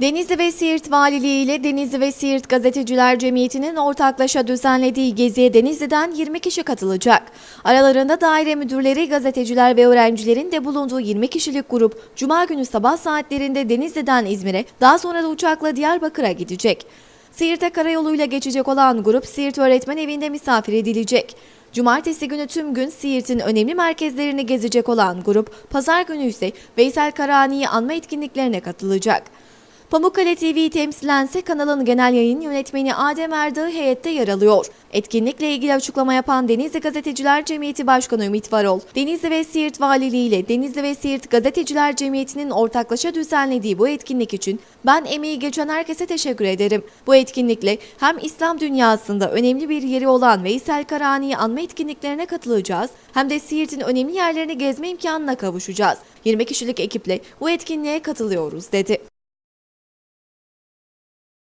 Denizli ve Siirt Valiliği ile Denizli ve Siirt Gazeteciler Cemiyeti'nin ortaklaşa düzenlediği geziye Denizli'den 20 kişi katılacak. Aralarında daire müdürleri, gazeteciler ve öğrencilerin de bulunduğu 20 kişilik grup Cuma günü sabah saatlerinde Denizli'den İzmir'e, daha sonra da uçakla Diyarbakır'a gidecek. Siirt'e karayoluyla geçecek olan grup Siirt Öğretmen Evi'nde misafir edilecek. Cumartesi günü tüm gün Siirt'in önemli merkezlerini gezecek olan grup, pazar günü ise Veysel Karani'yi anma etkinliklerine katılacak. Pamukkale TV temsilense kanalın genel yayın yönetmeni Adem Erdağ heyette yer alıyor. Etkinlikle ilgili açıklama yapan Denizli Gazeteciler Cemiyeti Başkanı Ümit Varol, Denizli ve Siirt Valiliği ile Denizli ve Siirt Gazeteciler Cemiyeti'nin ortaklaşa düzenlediği bu etkinlik için ben emeği geçen herkese teşekkür ederim. Bu etkinlikle hem İslam dünyasında önemli bir yeri olan Veysel Karani'yi anma etkinliklerine katılacağız hem de Siirt'in önemli yerlerini gezme imkanına kavuşacağız. 20 kişilik ekiple bu etkinliğe katılıyoruz dedi.